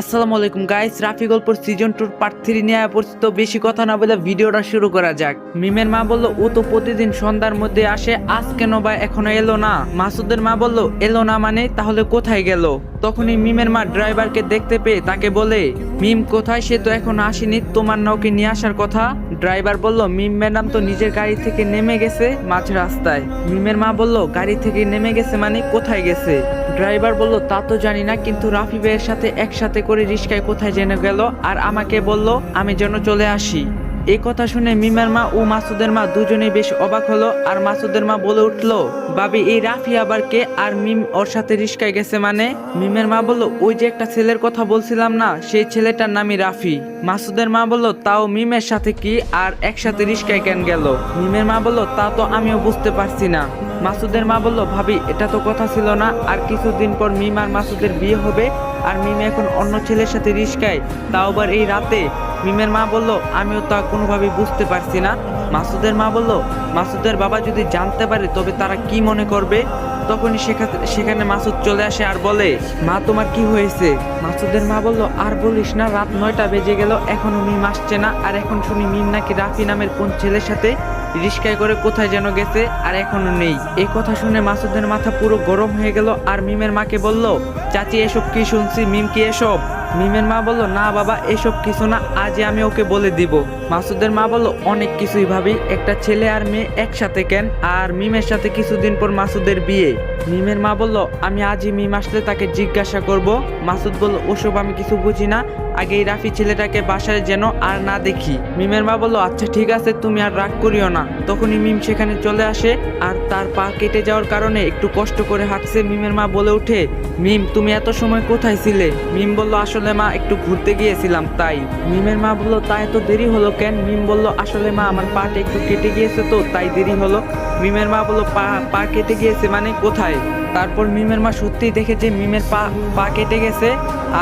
আসসালামু আলাইকুম গাইস রাফি গল্পর সিজন টুর পার্ট থ্রি নিয়ে পরিচিত বেশি কথা না বলে ভিডিওটা শুরু করা যাক। মিমের মা বলল, ও তো প্রতিদিন সন্ধ্যার মধ্যে আসে আজ কেন বা এখনও এলো না। মাসুদের মা বলল, এলো না মানে? তাহলে কোথায় গেল? তখনই মিমের মা ড্রাইভারকে দেখতে পেয়ে তাকে বলে, মিম, কোথায়? সে তো এখনও আসেনি। তোমার নৌকে নিয়ে আসার কথা? ড্রাইভার বলল, মিম ম্যাডাম তো নিজের গাড়ি থেকে নেমে গেছে মাঝ রাস্তায়। মিমের মা বলল, গাড়ি থেকে নেমে গেছে মানে? কোথায় গেছে? ড্রাইভার বলল, তা তো জানি না, কিন্তু রাফি ভাইয়ের সাথে একসাথে করে রিস্কায় কোথায় জেনে গেল, আর আমাকে বলল, আমি যেন চলে আসি। এই কথা শুনে মিমের মা ও মাসুদের মা দুজনেই বেশ অবাক হলো আর মাসুদের মা বলে উঠল বাবি এই রাফি আবার কে? আর মিম ওর সাথে রিস্কায় গেছে মানে? মিমের মা বলল, ওই যে একটা ছেলের কথা বলছিলাম না, সেই ছেলেটার নামই রাফি। মাসুদের মা বলল, তাও মিমের সাথে কি? আর একসাথে রিস্কায় কেন গেল? মিমের মা বলল, তা তো আমিও বুঝতে পারছি না। মাসুদের মা বলল, ভাবি, এটা তো কথা ছিল না, আর কিছুদিন পর মিম আর মাসুদের বিয়ে হবে আর মিমি এখন অন্য ছেলের সাথে রিস্কায়। তাও আবার এই রাতে মিমের মা বলল, আমিও তা কোনোভাবেই বুঝতে পারছি না। মাসুদের মা বলল, মাসুদের বাবা যদি জানতে পারে তবে তারা কি মনে করবে? তখনই সেখানে মাসুদ চলে আসে আর বলে, মা, তোমার কি হয়েছে? মাসুদের মা বলল, আর বলিস না, রাত নয়টা বেজে গেল, এখনও মিম আসছে না, আর এখন শুনি মিম নাকি রাফি নামের কোন ছেলের সাথে রিস্কায় করে কোথায় যেন গেছে, আর এখনও নেই। এই কথা শুনে মাসুদের মাথা পুরো গরম হয়ে গেল, আর মিমের মাকে বলল, চাচি, এসব কি শুনছি? মিম কি এসব? মিমের মা বলল, না বাবা, এসব কিছু না, আজই আমি ওকে বলে দিব। মাসুদের মা বলল, অনেক কিছুই ভাবি, একটা ছেলে আর মেয়ে একসাথে কেন? আর মিমের সাথে কিছুদিন পর মাসুদের বিয়ে। মিমের মা বলল, আমি আজই মিম আসলে তাকে জিজ্ঞাসা করব। মাসুদ বলল, ওসব আমি কিছু বুঝি না। আগে এই রাফি ছেলেটাকে বাসায় যেন আর না দেখি। মিমের মা বলল আচ্ছা ঠিক আছে, তুমি আর রাগ করিও না। তখনই মিম সেখানে চলে আসে আর তার পা কেটে যাওয়ার কারণে একটু কষ্ট করে হাঁটছে। মিমের মা বলে ওঠে, মিম, তুমি এত সময় কোথায় ছিলে? মিম বলল, আসলে মা, একটু ঘুরতে গিয়েছিলাম, তাই। মিমের মা বলল, তা এত দেরি হলো কেন? মিম বলল, আসলে মা, আমার পাটা একটু কেটে গিয়েছে তো, তাই দেরি হলো। মিমের মা বলল, পা পা কেটে গিয়েছে মানে কোথায়? তারপর মিমের মা সত্যিই দেখেছে মিমের পা পা কেটে গেছে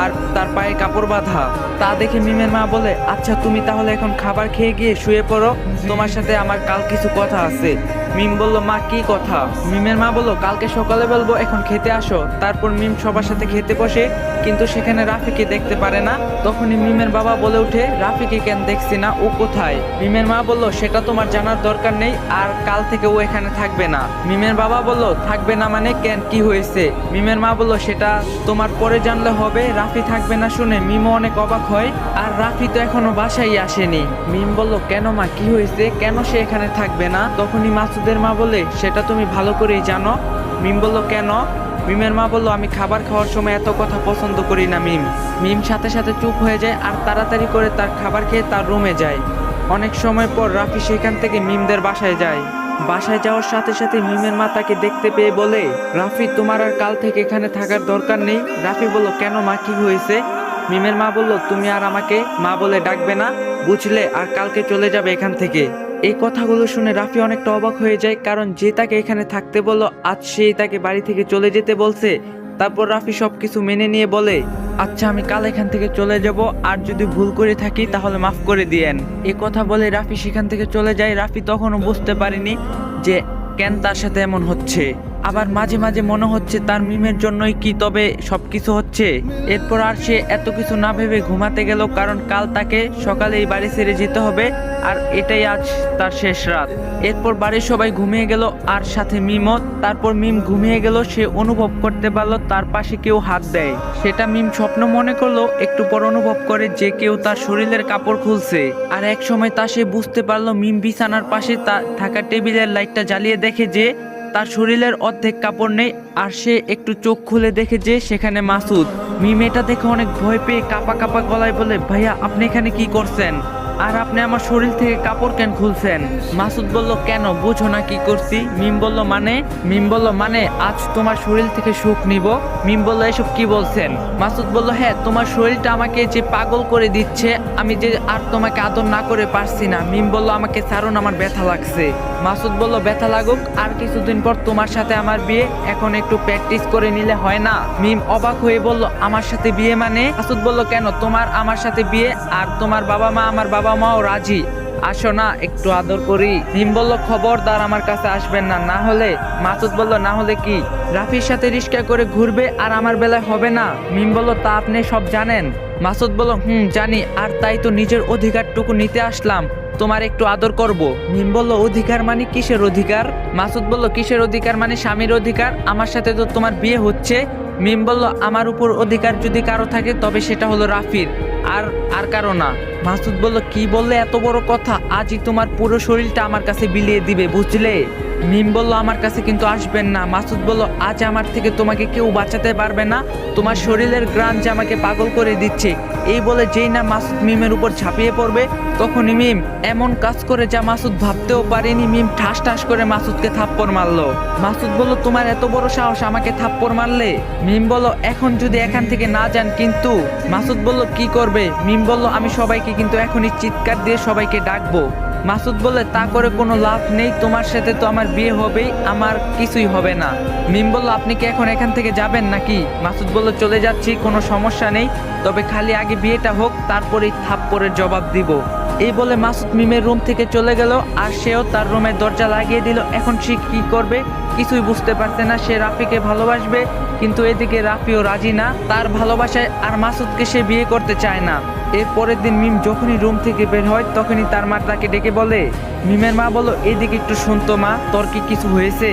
আর তার পায়ে কাপড় বাঁধা। তা দেখে মিমের মা বলে আচ্ছা তুমি তাহলে এখন খাবার খেয়ে গিয়ে শুয়ে পড়ো। তোমার সাথে আমার কাল কিছু কথা আছে। মিম বলল, মা, কি কথা? মিমের মা বলল, কালকে সকালে বলব, এখন খেতে আসো। তারপর মিম সবার সাথে খেতে বসে, কিন্তু সেখানে রাফিকে দেখতে পারে না। তখনই মিমের বাবা বলে উঠে রাফিকে কেন দেখছি না? ও কোথায়? মিমের মা বলল, সেটা তোমার জানার দরকার নেই, আর কাল থেকে ও এখানে থাকবে না। মিমের বাবা বলল, থাকবে না মানে কেন? কি হয়েছে? মিমের মা বলল, সেটা তোমার পরে জানলে হবে, রাফি থাকবে না শুনে মিমও অনেক অবাক হয়, আর রাফি তো এখনও বাসায় আসেনি। মিম বলল, কেন মা, কি হয়েছে? কেন সে এখানে থাকবে না? তখনই মাসুদের মা বলে, সেটা তুমি ভালো করেই জানো। মিম বলল, কেন? মিমের মা বলল, আমি খাবার খাওয়ার সময় এত কথা পছন্দ করি না মিম। মিম সাথে সাথে চুপ হয়ে যায় আর তাড়াতাড়ি করে তার খাবার খেয়ে তার রুমে যায়। অনেক সময় পর রাফি সেখান থেকে মিমদের বাসায় যায়। বাসায় যাওয়ার সাথে সাথে মিমের মা তাকে দেখতে পেয়ে বলে, রাফি, তোমার আর কাল থেকে এখানে থাকার দরকার নেই। রাফি বলল, কেন মা, কি হয়েছে? মিমের মা বলল, তুমি আর আমাকে মা বলে ডাকবে না, বুঝলে, আর কালকে চলে যাবে এখান থেকে। এই কথাগুলো শুনে রাফি অনেকটা অবাক হয়ে যায়, কারণ যে তাকে এখানে থাকতে বলল, আজ সেই তাকে বাড়ি থেকে চলে যেতে বলছে। তারপর রাফি সব কিছু মেনে নিয়ে বলে আচ্ছা আমি কাল এখান থেকে চলে যাব, আর যদি ভুল করে থাকি, তাহলে মাফ করে দিয়েন। এ কথা বলে রাফি সেখান থেকে চলে যায়। রাফি তখনও বুঝতে পারেনি যে কেন তার সাথে এমন হচ্ছে। আবার মাঝে মাঝে মনে হচ্ছে তার মিমের জন্যই কি, তবে সবকিছু হচ্ছে। এরপর আর সে এত কিছু না ভেবে ঘুমাতে গেল, কারণ কাল তাকে সকালে এই বাড়ি ছেড়ে যেতে হবে, আর এটাই আজ তার শেষ রাত। এরপর বাড়ির সবাই ঘুমিয়ে গেল, আর সাথে মিমও। তারপর মিম ঘুমিয়ে গেল, সে অনুভব করতে পারল তার পাশে কেউ হাত দেয়। সেটা মিম স্বপ্ন মনে করল, একটু পর অনুভব করে যে কেউ তার শরীরের কাপড় খুলছে। আর এক সময় তা সে বুঝতে পারল, মিম বিছানার পাশে তা থাকা টেবিলের লাইটটা জ্বালিয়ে দেখে যে তার শরীরের অর্ধেক কাপড় নেই, আর সে একটু চোখ খুলে দেখে যে সেখানে মাসুদ। মিমেটা দেখে অনেক ভয় পেয়ে কাপা কাপা গলায় বলে, ভাইয়া, আপনি এখানে কি করছেন? আর আপনি আমার শরীর থেকে কাপড় কেন খুলছেন? মাসুদ বলল, কেন? বুঝো না কি করছি। মিম বলল মানে? মিম বলল মানে আজ তোমার শরীর থেকে সুখ নিব। মিম বলল, এসব কি বলছেন? মাসুদ বলল হ্যাঁ তোমার শরীরটা আমাকে যে পাগল করে দিচ্ছে, আমি যে আর তোমাকে আদর না করে পারছি না। মিম বলল, আমাকে ছাড়ুন, আমার ব্যথা লাগছে। মাসুদ বলল, ব্যথা লাগুক, আর কিছুদিন পর তোমার সাথে আমার বিয়ে, এখন একটু প্র্যাকটিস করে নিলে হয় না? মিম অবাক হয়ে বলল, আমার সাথে বিয়ে মানে? মাসুদ বলল, কেন? তোমার আমার সাথে বিয়ে, আর তোমার বাবা মা আমার বাবা মাও রাজি। আসো না, একটু আদর করি। মিম বলল, খবরদার, আমার কাছে আসবেন না। না হলে মাসুদ বলল, না হলে কি? রাফির সাথে রিস্কা করে ঘুরবে আর আমার বেলায় হবে না। মিম বলল, তা আপনি সব জানেন? মাসুদ বলল, হুম, জানি। আর তাই তো নিজের অধিকারটুকু নিতে আসলাম। তোমার একটু আদর করব। মিম বলল, অধিকার মানে কিসের অধিকার? মাসুদ বলল, কিসের অধিকার মানে স্বামীর অধিকার? আমার সাথে তো তোমার বিয়ে হচ্ছে। মিম বলল, আমার উপর অধিকার যদি কারও থাকে, তবে সেটা হলো রাফির। আর আর কারও না। মাসুদ বলল, কি বললে এত বড় কথা? আজই তোমার পুরো শরীরটা আমার কাছে বিলিয়ে দিবে, বুঝলে? মিম বলল, আমার কাছে কিন্তু আসবেন না। মাসুদ বলল, আজ আমার থেকে তোমাকে কেউ বাঁচাতে পারবে না। তোমার শরীরের গ্রান যে আমাকে পাগল করে দিচ্ছে। এই বলে যেই না মাসুদ মিমের উপর ঝাঁপিয়ে পড়বে, তখনই মিম এমন কাজ করে যা মাসুদ ভাবতেও পারেনি। মিম ঠাস ঠাস করে মাসুদকে থাপ্পড় মারলো। মাসুদ বলল, তোমার এত বড় সাহস আমাকে থাপ্পড় মারলে? মিম বলল, এখন যদি এখান থেকে না যান কিন্তু। মাসুদ বলল, কি করবে? মিম বলল, আমি সবাইকে কিন্তু এখনই চিৎকার দিয়ে সবাইকে ডাকবো। মাসুদ বললে তা করে কোনো লাভ নেই, তোমার সাথে তো আমার বিয়ে হবেই, আমার কিছুই হবে না। মিম বলল, আপনি কি এখন এখান থেকে যাবেন নাকি? মাসুদ বলল, চলে যাচ্ছি, কোনো সমস্যা নেই, তবে খালি আগে বিয়েটা হোক, তারপরেই থাপ্পড়ের জবাব দিব। এই বলে মাসুদ মিমের রুম থেকে চলে গেল, আর সেও তার রুমের দরজা লাগিয়ে দিল। এখন সে কী করবে, কিছুই বুঝতে পারছে না, সে রাফিকে ভালোবাসবে কিন্তু এদিকে রাফিও রাজি না, তার ভালোবাসায় আর মাসুদকে সে বিয়ে করতে চায় না। এর পরের দিন মিম যখনই রুম থেকে বের হয়, তখনই তার মা তাকে ডেকে বলে, মিমের মা বলো এদিকে একটু শুনতো মা, তোর কি কিছু হয়েছে?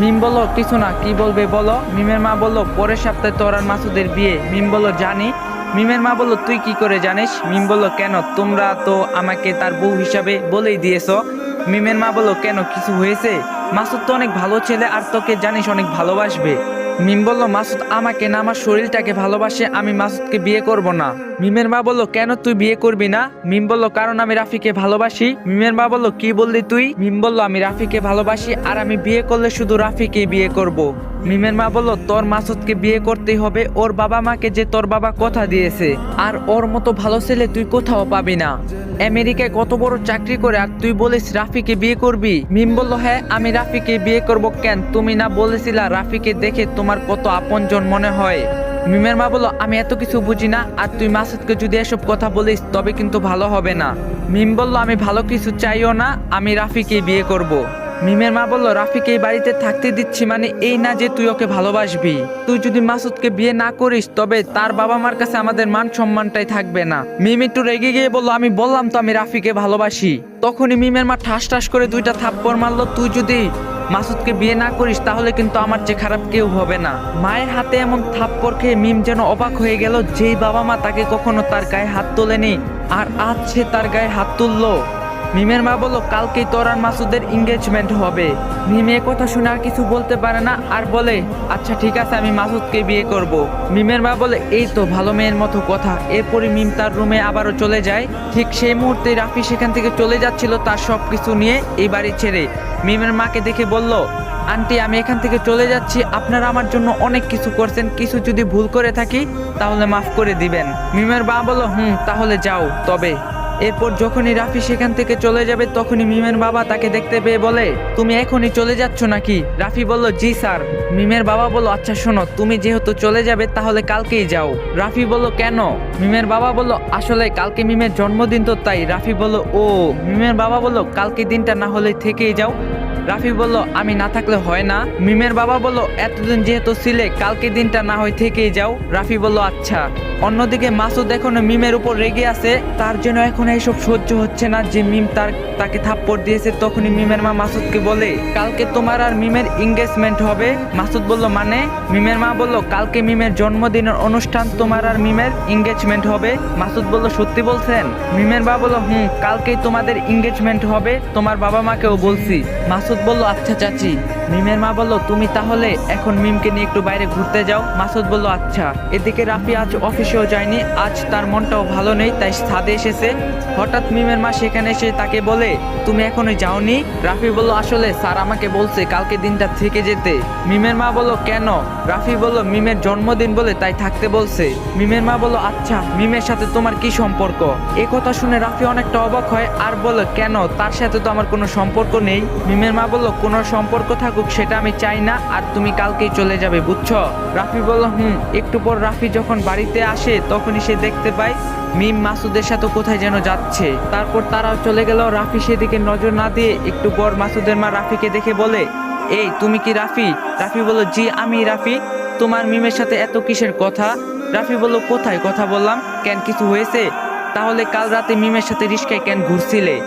মিম বলো কিছু না, কি বলবে বলো? মিমের মা বলল, পরের সপ্তাহে তোর আর মাসুদের বিয়ে। মিম বলল, জানি। মিমের মা বলল, তুই কি করে জানিস? মিম বলল, কেন? তোমরা তো আমাকে তার বউ হিসাবে বলেই দিয়েছ। মিমের মা বলল, কেন? কিছু হয়েছে? মাসুদ তো অনেক ভালো ছেলে, আর তোকে জানিস অনেক ভালোবাসবে। মিম বলল, মাসুদ, আমাকে না, আমার শরীরটাকে ভালোবাসে, আমি মাসুদকে বিয়ে করব না। মিমের মা বলল, কেন তুই বিয়ে করবি না? মিম বলল, কারণ আমি রাফিকে ভালোবাসি। মিমের মা বলল, কি বললি তুই? মিম বলল, আমি রাফিকে ভালোবাসি আর আমি বিয়ে করলে শুধু রাফিকে বিয়ে করব। মিমের মা বলল, তোর মাসুদকে বিয়ে করতেই হবে, ওর বাবা মাকে যে তোর বাবা কথা দিয়েছে, আর ওর মতো ভালো ছেলে তুই কোথাও পাবি না। আমেরিকায় কত বড় চাকরি করে আর তুই বলিস রাফিকে বিয়ে করবি? মিম বলল হ্যাঁ আমি রাফিকে বিয়ে করব কেন? তুমি না বলেছিলা রাফিকে দেখে তোমার কত আপনজন মনে হয়? মিমের মা বলল, আমি এত কিছু বুঝি না, আর তুই মাসুদকে যদি এসব কথা বলিস, তবে কিন্তু ভালো হবে না। মিম বলল, আমি ভালো কিছু চাইও না, আমি রাফিকে বিয়ে করব। মিমের মা বলল রাফিকে এই বাড়িতে থাকতে দিচ্ছি মানে এই না যে তুই ওকে ভালোবাসবি। তুই যদি মাসুদকে বিয়ে না করিস, তবে তার বাবা মার কাছে আমাদের মান সম্মানটাই থাকবে না। মিম একটু রেগে গিয়ে বলল, আমি বললাম তো আমি রাফিকে ভালোবাসি। তখনই মিমের মা ঠাস ঠাস করে দুইটা থাপ্পড় মারলো, তুই যদি মাসুদকে বিয়ে না করিস, তাহলে কিন্তু আমার চেয়ে খারাপ কেউ হবে না। মায়ের হাতে এমন থাপ্পড় খেয়ে মিম যেন অবাক হয়ে গেল, যেই বাবা মা তাকে কখনো তার গায়ে হাত তোলেনি, আর আজ সে তার গায়ে হাত তুললো। মিমের মা বলল, কালকেই তোর আর মাসুদের এঙ্গেজমেন্ট হবে। মিম এ কথা শুনে আর কিছু বলতে পারে না, আর বলে আচ্ছা ঠিক আছে, আমি মাসুদকে বিয়ে করব। মিমের মা বলে, এই তো, ভালো মেয়ের মতো কথা। এরপরে মিম তার রুমে আবারও চলে যায়। ঠিক সেই মুহূর্তে রাফি সেখান থেকে চলে যাচ্ছিল তার সব কিছু নিয়ে, এই বাড়ি ছেড়ে। মিমের মাকে দেখে বলল, আন্টি, আমি এখান থেকে চলে যাচ্ছি। আপনারা আমার জন্য অনেক কিছু করছেন। কিছু যদি ভুল করে থাকি, তাহলে মাফ করে দিবেন। মিমের বা বলল, হুম, তাহলে যাও। তবে এরপর যখনই রাফি সেখান থেকে চলে যাবে, তখনই মিমের বাবা তাকে দেখতে পেয়ে বলে, তুমি এখনই চলে যাচ্ছ নাকি? রাফি বলল, জি স্যার। মিমের বাবা বলল আচ্ছা শোনো, তুমি যেহেতু চলে যাবে, তাহলে কালকেই যাও। রাফি বলল, কেন? মিমের বাবা বলল, আসলে কালকে মিমের জন্মদিন তো, তাই। রাফি বলল, ও। মিমের বাবা বলল, কালকে দিনটা না হলে থেকেই যাও। রাফি বলল, আমি না থাকলে হয় না। মিমের বাবা বলল, এতদিন যেহেতু ছিলে, কালকে দিনটা না হয় থেকেই যাও। রাফি বলল আচ্ছা। অন্যদিকে মাসুদ এখনও মিমের উপর রেগে আছে, তার জন্য এখন এইসব সহ্য হচ্ছে না। যে মিম তার তাকে থাপ্পড় দিয়েছে, তখনই মিমের মা মাসুদকে বলে, কালকে তোমার আর মিমের এঙ্গেজমেন্ট হবে। মাসুদ বলল মানে? মিমের মা বলল, কালকে মিমের জন্মদিনের অনুষ্ঠান তোমার আর মিমের এঙ্গেজমেন্ট হবে। মাসুদ বলল, সত্যি বলছেন? মিমের বাবা বলল, হুম, কালকেই তোমাদের এঙ্গেজমেন্ট হবে, তোমার বাবা মাকেও বলছি। মাসুদ বলল আচ্ছা চাচি। মিমের মা বলল, তুমি তাহলে এখন মিমকে নিয়ে একটু বাইরে ঘুরতে যাও? মাসুদ বলল আচ্ছা। এদিকে রাফি আজ অফিসেও যায়নি। আজ তার মনটাও ভালো নেই, তাই ছাদে এসেছে। হঠাৎ মিমের মা সেখানে এসে তাকে বলে, তুমি এখনই যাওনি? রাফি বলল, আসলে স্যার আমাকে বলছে কালকে দিনটা থেকে যেতে। মিমের মা বলল, কেন? রাফি বলল, মিমের জন্মদিন বলে তাই থাকতে বলছে। মিমের মা বলল আচ্ছা মিমের সাথে তোমার কি সম্পর্ক? এ কথা শুনে রাফি অনেকটা অবাক হয়, আর বলল, কেন? তার সাথে তো আমার কোনো সম্পর্ক নেই। মিমের মা বলল, কোনো সম্পর্ক থাকুক সেটা আমি চাই না, আর তুমি কালকেই চলে যাবে, বুঝছ? রাফি বলল, হুম। একটু পর রাফি যখন বাড়িতে আসে, তখনই সে দেখতে পায়, মিম মাসুদের সাথে কোথায় যেন যাচ্ছে। তারপর তারাও চলে গেল, রাফি সেদিকে নজর না দিয়ে একটু পর মাসুদের মা রাফিকে দেখে বলে, এই, তুমি কি রাফি? রাফি বলল, জি, আমি রাফি। তোমার মিমের সাথে এত কিসের কথা? রাফি বলল, কোথায়? কথা বললাম। কেন, কিছু হয়েছে? তাহলে কাল রাতে মিমের সাথে রিস্কায় কেন ঘুরছিলে?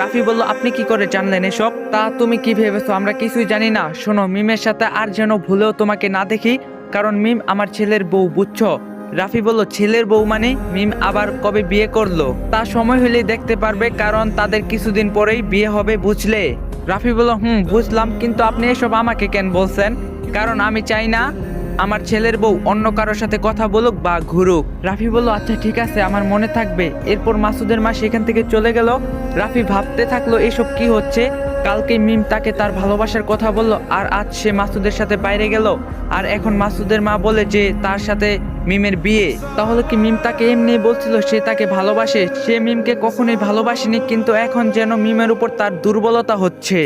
রাফি বলল, আপনি কি করে জানলেন এসব? তা তুমি কি ভেবেছো? আমরা কিছুই জানি না। শোনো, মিমের সাথে আর যেন ভুলেও তোমাকে না দেখি, কারণ মিম আমার ছেলের বউ, বুঝছ? রাফি বলল, ছেলের বউ মানে? মিম আবার কবে বিয়ে করল? তা সময় হলেই দেখতে পারবে, কারণ তাদের কিছুদিন পরেই বিয়ে হবে, বুঝলে? রাফি বলল, হুম, বুঝলাম, কিন্তু আপনি এসব আমাকে কেন বলছেন? কারণ আমি চাই না আমার ছেলের বউ অন্য কারোর সাথে কথা বলুক বা ঘুরুক। রাফি বলল আচ্ছা ঠিক আছে, আমার মনে থাকবে। এরপর মাসুদের মা সেখান থেকে চলে গেল। রাফি ভাবতে থাকল, এসব কি হচ্ছে? কালকে মিম তাকে তার ভালোবাসার কথা বলল, আর আজ সে মাসুদের সাথে বাইরে গেল। আর এখন মাসুদের মা বলে যে, তার সাথে মিমের বিয়ে। তাহলে কি মিম তাকে এমনি বলছিল, সে তাকে ভালোবাসে? সে মিমকে কখনোই ভালোবাসেনি, কিন্তু এখন যেন মিমের উপর তার দুর্বলতা হচ্ছে।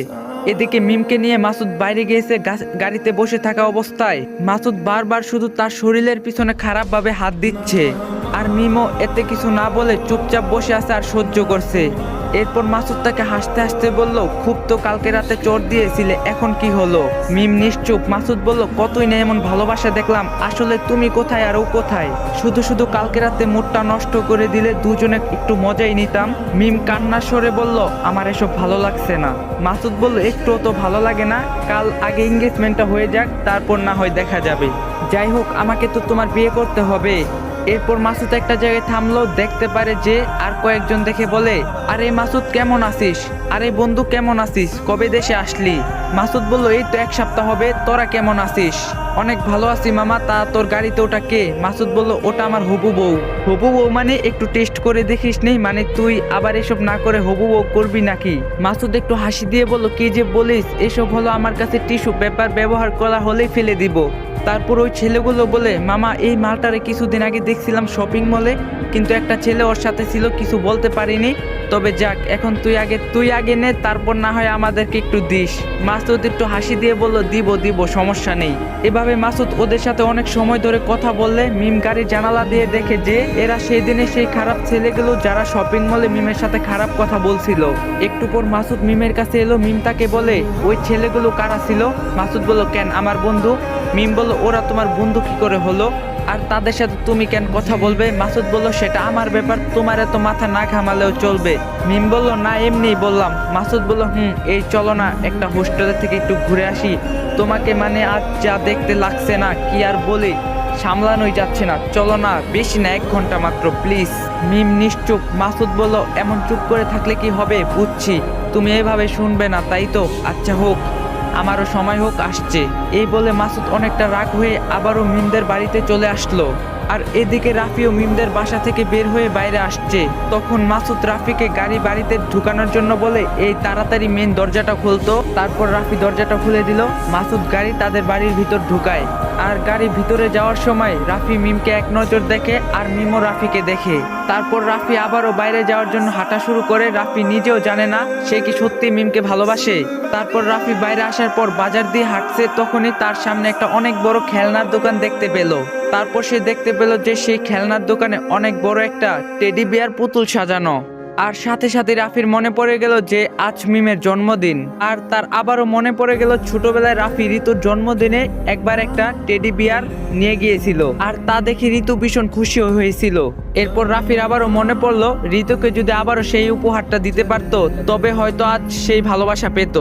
এদিকে মিমকে নিয়ে মাসুদ বাইরে গিয়েছে গাড়িতে বসে থাকা অবস্থায়। মাসুদ বারবার শুধু তার শরীরের পিছনে খারাপভাবে হাত দিচ্ছে। আর মিমও এতে কিছু না বলে চুপচাপ বসে আছে আর সহ্য করছে। এরপর মাসুদ তাকে হাসতে হাসতে বলল, খুব তো কালকে রাতে চোর দিয়েছিলে, এখন কি হলো? মিম নিশ্চুপ, মাসুদ বলল, কতই না এমন ভালোবাসা দেখলাম, আসলে তুমি কোথায় আর ও কোথায়? শুধু শুধু কালকে রাতে মুডটা নষ্ট করে দিলে দুজনে একটু মজাই নিতাম? মিম কান্নার সরে বলল, আমার এসব ভালো লাগছে না। মাসুদ বলল, একটুও তো ভালো লাগে না, কাল আগে এঙ্গেজমেন্টটা হয়ে যাক, তারপর না হয় দেখা যাবে। যাই হোক, আমাকে তো তোমার বিয়ে করতে হবে। এরপর মাসুদ একটা জায়গায় থামলো, দেখতে পারে যে আর কয়েকজন দেখে বলে, আরে মাসুদ, কেমন আছিস? আরে বন্ধু, কেমন আছিস? কবে দেশে আসলি? মাসুদ বলল, এই তো এক সপ্তাহ হবে, তোরা কেমন আছিস? অনেক ভালো আছি মামা, তা তোর গাড়িতে ওটা কে? মাসুদ বলল, ওটা আমার হবু বউ। হবু বউ মানে একটু টেস্ট করে দেখিস নেই মানে তুই আবার এসব না করে হবু বউ করবি নাকি? মাসুদ একটু হাসি দিয়ে বলল, কি যে বলিস, এসব হলো আমার কাছে টিস্যু পেপার ব্যবহার করা হলেই ফেলে দিব। তারপর ওই ছেলেগুলো বলে, মামা, এই মালটারে কিছুদিন আগে দেখছিলাম শপিং মলে, কিন্তু একটা ছেলে ওর সাথে ছিল, কিছু বলতে পারিনি। তবে যাক, এখন তুই আগে তুই আগে নে, তারপর না হয় আমাদেরকে একটু দিস। মাসুদ একটু হাসি দিয়ে বলল, দিব দিব, সমস্যা নেই। এভাবে মাসুদ ওদের সাথে অনেক সময় ধরে কথা বললে, মিম গাড়ি জানালা দিয়ে দেখে যে এরা সেই দিনে সেই খারাপ ছেলেগুলো যারা শপিং মলে মিমের সাথে খারাপ কথা বলছিল। একটু পর মাসুদ মিমের কাছে এলো, মিম তাকে বলে, ওই ছেলেগুলো কারা ছিল? মাসুদ বলল, কেন, আমার বন্ধু। মিম বলল, ওরা তোমার বন্ধু কি করে হলো? আর তাদের সাথে তুমি কেন কথা বলবে? মাসুদ বলল সেটা আমার ব্যাপার তোমার এত মাথা না ঘামালেও চলবে। মিম বলল না এমনি বললাম। মাসুদ বলল হুম এই চলো না একটা হোস্টেলের থেকে একটু ঘুরে আসি। তোমাকে মানে আজ যা দেখতে লাগছে না কি আর বলি? সামলানোই যাচ্ছে না। চলো না বেশি না এক ঘণ্টা মাত্র প্লিজ। মিম নিশ্চুপ। মাসুদ বলল এমন চুপ করে থাকলে কি হবে? বুঝছি। তুমি এভাবে শুনবে না তাই তো? আচ্ছা হোক। আমারও সময় হোক আসছে। এই বলে মাসুদ অনেকটা রাগ হয়ে আবারও মিমদের বাড়িতে চলে আসলো। আর এদিকে রাফি ও মিমদের বাসা থেকে বের হয়ে বাইরে আসছে। তখন মাসুদ রাফিকে গাড়ি বাড়িতে ঢুকানোর জন্য বলে, এই তাড়াতাড়ি মেন দরজাটা খুলতো তারপর রাফি দরজাটা খুলে দিল। মাসুদ গাড়ি তাদের বাড়ির ভিতর ঢুকায়। আর গাড়ি ভিতরে যাওয়ার সময় রাফি মিমকে এক নজর দেখে আর মিমও রাফিকে দেখে। তারপর রাফি আবারও বাইরে যাওয়ার জন্য হাঁটা শুরু করে। রাফি নিজেও জানে না সে কি সত্যি মিমকে ভালোবাসে। তারপর রাফি বাইরে আসার পর বাজার দিয়ে হাঁটছে। তখনই তার সামনে একটা অনেক বড় খেলনার দোকান দেখতে পেল। তারপর সে দেখতে পেল যে সেই খেলনার দোকানে অনেক বড় একটা টেডি বিয়ার পুতুল সাজানো। আর সাথে সাথে রাফির মনে পড়ে গেল যে আজ মিমের জন্মদিন। আর তার আবারও মনে পড়ে গেল ছোটবেলায় রাফি ঋতুর জন্মদিনে একবার একটা টেডি বিয়ার নিয়ে গিয়েছিল। আর তা দেখে ঋতু ভীষণ খুশি হয়েছিল। এরপর রাফির আবারও মনে পড়ল, ঋতুকে যদি আবারও সেই উপহারটা দিতে পারতো, তবে হয়তো আজ সেই ভালোবাসা পেত।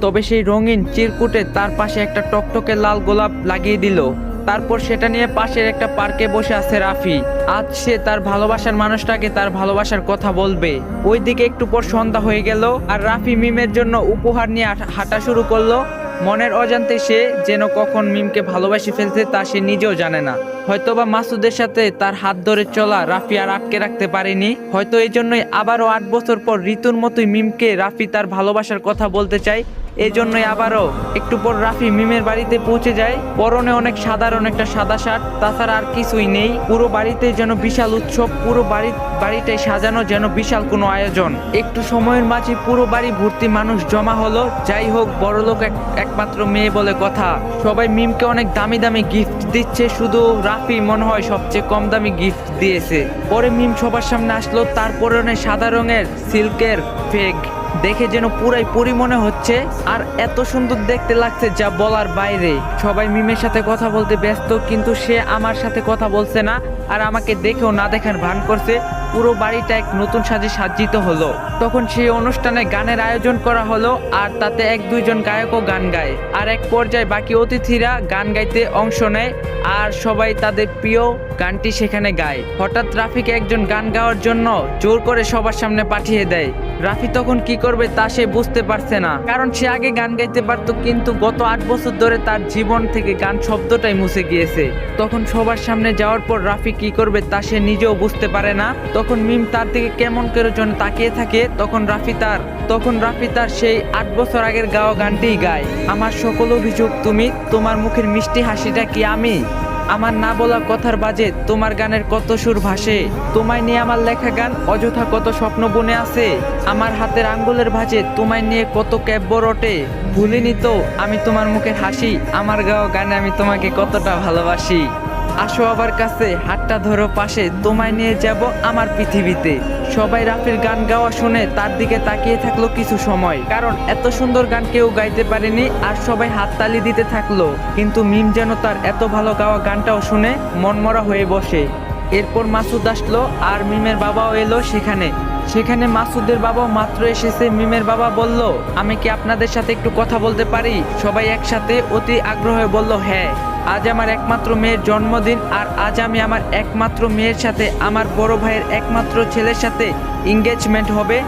তবে সেই রঙিন চিরকুটে তার পাশে একটা টকটকে লাল গোলাপ লাগিয়ে দিল। তারপর সেটা নিয়ে পাশের একটা পার্কে বসে আছে রাফি। আজ সে তার ভালোবাসার মানুষটাকে তার ভালোবাসার কথা বলবে। ওইদিকে একটু পর সন্ধ্যা হয়ে গেল আর রাফি মিমের জন্য উপহার নিয়ে হাঁটা- শুরু করল। মনের অজান্তে সে যেন কখন মিমকে ভালোবাসি ফেলছে তা সে নিজেও জানে না। হয়তোবা মাসুদের সাথে তার হাত ধরে চলা রাফি আর আটকে রাখতে পারেনি। হয়তো এই জন্যই আবারও আট বছর পর ঋতুর মতোই মিমকে রাফি তার ভালোবাসার কথা বলতে চায়। এই জন্যই আবারও একটু পর রাফি মিমের বাড়িতে পৌঁছে যায়। পরনে অনেক সাধারণ একটা সাদা শার্ট, তাছাড়া আর কিছুই নেই। পুরো বাড়িতে যেন বিশাল উৎসব, পুরো বাড়ি, বাড়িটাই সাজানো যেন বিশাল কোনো আয়োজন। একটু সময়ের মাঝে পুরো বাড়ি ভর্তি মানুষ জমা হলো। যাই হোক, বড়লোক এক, একমাত্র মেয়ে বলে কথা। সবাই মিমকে অনেক দামি দামি গিফট দিচ্ছে, শুধু রাফি মনে হয় সবচেয়ে কম দামি গিফট দিয়েছে। পরে মিম সবার সামনে আসলো তার পরনে সাদা রঙের, সিল্কের ফেক দেখে যেন পুরাই পরি মনে হচ্ছে, আর এত সুন্দর দেখতে লাগছে যা বলার বাইরে। সবাই মিমের সাথে কথা বলতে ব্যস্ত, কিন্তু সে আমার সাথে কথা বলছে না, আর আমাকে দেখেও না দেখার ভান করছে। পুরো বাড়িটা এক নতুন সাজে সাজ্জিত হলো। তখন সেই অনুষ্ঠানে গানের আয়োজন করা হলো আর তাতে এক দুইজন গায়কও গান গায়। আর এক পর্যায়ে বাকি অতিথিরা গান গাইতে অংশ নেয় আর সবাই তাদের প্রিয় গানটি সেখানে গায়। হঠাৎ রাফিকে একজন গান গাওয়ার জন্য জোর করে সবার সামনে পাঠিয়ে দেয়। রাফি তখন কি করবে তা সে বুঝতে পারছে না, কারণ সে আগে গান গাইতে পারতো কিন্তু গত আট বছর ধরে তার জীবন থেকে গান শব্দটাই মুছে গিয়েছে। তখন সবার সামনে যাওয়ার পর রাফি কি করবে তা সে নিজেও বুঝতে পারে না। তখন মিম তার দিকে কেমন করে যেন তাকিয়ে থাকে, তখন রাফি তার, তখন রাফি তার সেই আট বছর আগের গাওয়া গানটিই গায়। আমার সকল অভিযোগ তুমি, তোমার মুখের মিষ্টি হাসিটা কি আমি? আমার না বলা কথার বাজে তোমার গানের কত সুর ভাসে? তোমায় নিয়ে আমার লেখা গান অযথা কত স্বপ্ন বনে আছে? আমার হাতের আঙ্গুলের ভাজে তোমায় নিয়ে কত ক্যাব্য রটে ভুলিনি তো আমি তোমার মুখের হাসি, আমার গাওয়া গানে আমি তোমাকে কতটা ভালোবাসি। আসো আবার কাছে, হাতটা ধরো পাশে, তোমায় নিয়ে যাব আমার পৃথিবীতে। সবাই রাফির গান গাওয়া শুনে তার দিকে তাকিয়ে থাকল কিছু সময়। কারণ এত সুন্দর গান কেউ গাইতে পারেনি আর সবাই হাততালি দিতে থাকল। কিন্তু মিম যেন তার এত ভালো গাওয়া গানটাও শুনে মনমরা হয়ে বসে। এরপর মাসুদ আসলো আর মিমের বাবাও এলো সেখানে। সেখানে মাসুদের বাবা মাত্র এসেছে। মিমের বাবা বলল, আমি কি আপনাদের সাথে একটু কথা বলতে পারি? সবাই একসাথে অতি আগ্রহে বলল হ্যাঁ। আজ আমার একমাত্র মেয়ের জন্মদিন আর আজ আমি আমার একমাত্র মেয়ের সাথে, আমার বড় ভাইয়ের একমাত্র ছেলের সাথে এঙ্গেজমেন্ট হবে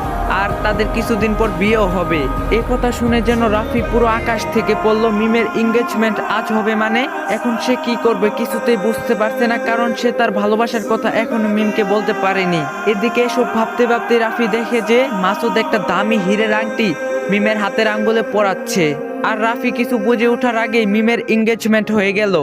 আর তাদের কিছুদিন পর বিয়েও হবে। এ কথা শুনে যেন রাফি পুরো আকাশ থেকে পড়ল, মিমের এঙ্গেজমেন্ট আজ হবে মানে এখন সে কি করবে কিছুতেই বুঝতে পারছে না, কারণ সে তার ভালোবাসার কথা এখনও মিমকে বলতে পারেনি। এদিকে এসব ভাবতে ভাবতে রাফি দেখে যে মাসুদ একটা দামি হীরের আংটি মিমের হাতের আঙ্গুলে পরাচ্ছে। আর রাফি কিছু বুঝে ওঠার আগেই মিমের এঙ্গেজমেন্ট হয়ে গেল।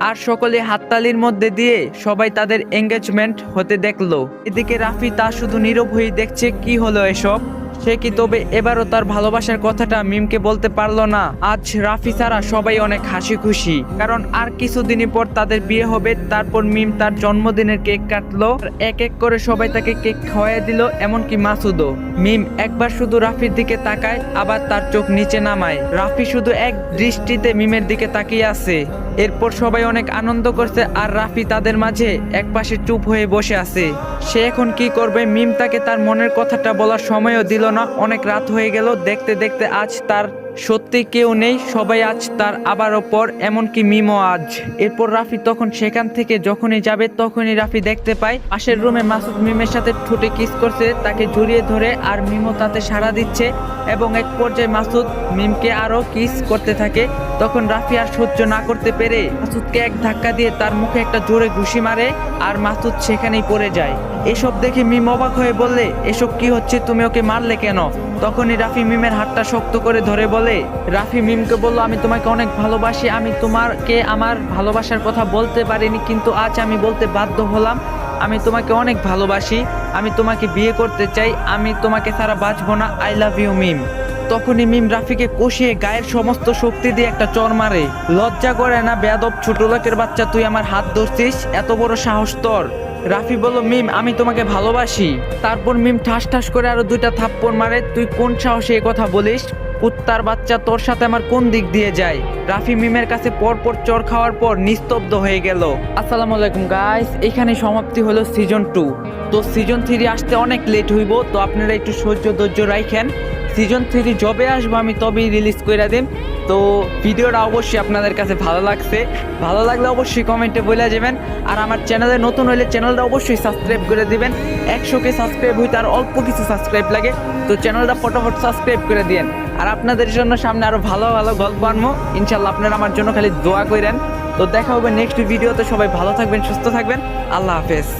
আর সকলে হাততালির মধ্যে দিয়ে সবাই তাদের এঙ্গেজমেন্ট হতে দেখল। এদিকে রাফি তা শুধু নীরব হয়ে দেখছে কি হলো এসব। সে কি তবে এবারও তার ভালোবাসার কথাটা মিমকে বলতে পারল না? আজ রাফি ছাড়া সবাই অনেক হাসি খুশি কারণ আর কিছুদিনই পর তাদের বিয়ে হবে, তারপর মিম তার জন্মদিনের কেক কাটলো এক এক করে সবাই তাকে কেক খাওয়াই দিল, এমনকি মাসুদও। মিম একবার শুধু রাফির দিকে তাকায়, আবার তার চোখ নিচে নামায়। রাফি শুধু এক দৃষ্টিতে মিমের দিকে তাকিয়ে আছে। এরপর সবাই অনেক আনন্দ করছে, আর রাফি তাদের মাঝে একপাশে চুপ হয়ে বসে আছে। সে এখন কি করবে? মিম তাকে তার মনের কথাটা বলার সময়ও দিল না। অনেক রাত হয়ে গেল। দেখতে দেখতে আজ তার সত্যি কেউ নেই, সবাই আজ তার আবারও পর এমনকি মিমও আজ। এরপর রাফি তখন সেখান থেকে যখনই যাবে, তখনই রাফি দেখতে পায়, পাশের রুমে মাসুদ মিমের সাথে ঠোঁটে কিস করছে, তাকে জড়িয়ে ধরে আর মিমও তাতে সাড়া দিচ্ছে এবং এক পর্যায়ে মাসুদ মিমকে আরও কিস করতে থাকে। তখন রাফি আর সহ্য না করতে পেরে মাসুদকে এক ধাক্কা দিয়ে তার মুখে একটা জোরে ঘুষি মারে আর মাসুদ সেখানেই পড়ে যায়। এসব দেখে মিম অবাক হয়ে বললে, এসব কি হচ্ছে? তুমি ওকে মারলে কেন? তখনই রাফি মিমের হাতটা শক্ত করে ধরে বলে, রাফি মিমকে বলল, আমি তোমাকে অনেক ভালোবাসি, আমি তোমাকে আমার ভালোবাসার কথা বলতে পারিনি, কিন্তু আজ আমি বলতে বাধ্য হলাম, আমি তোমাকে অনেক ভালোবাসি, আমি তোমাকে বিয়ে করতে চাই, আমি তোমাকে ছাড়া বাঁচবো না, আই লাভ ইউ মিম। তখনই মিম রাফিকে কষিয়ে গায়ের সমস্ত শক্তি দিয়ে একটা চর মারে, লজ্জা করে না বেয়াদব ছোট লোকের বাচ্চা, তুই আমার হাত ধরছিস? এত বড় সাহস তোর। রাফি বলল, মিম, আমি তোমাকে ভালোবাসি। তারপর মিম ঠাস ঠাস করে আরও দুইটা থাপ্পড় মারে। তুই কোন সাহসে এই কথা বলিস? কুত্তার বাচ্চা তোর সাথে আমার কোন দিক দিয়ে যায়? রাফি মিমের কাছে পরপর চর খাওয়ার পর নিস্তব্ধ হয়ে গেল। আসসালামু আলাইকুম গাইস এখানে সমাপ্তি হলো সিজন টু তো সিজন থ্রি আসতে অনেক লেট হইব, তো আপনারা একটু সহ্য ধৈর্য রাখেন সিজন থ্রি যবে আসব, আমি তবেই রিলিজ করে দিন তো ভিডিওটা অবশ্যই আপনাদের কাছে ভালো লাগছে। ভালো লাগলে অবশ্যই কমেন্টে বলে যাবেন। আর আমার চ্যানেলে নতুন হলে চ্যানেলটা অবশ্যই সাবস্ক্রাইব করে দিবেন। একশোকে সাবস্ক্রাইব হইতে আর অল্প কিছু সাবস্ক্রাইব লাগে, তো চ্যানেলটা ফটোফট সাবস্ক্রাইব করে দিন আর আপনাদের জন্য সামনে আরও ভালো ভালো গল্প আনব ইনশাল্লাহ আপনারা আমার জন্য খালি দোয়া করেন তো দেখা হবে নেক্সট ভিডিওতে সবাই ভালো থাকবেন, সুস্থ থাকবেন। আল্লাহ হাফেজ।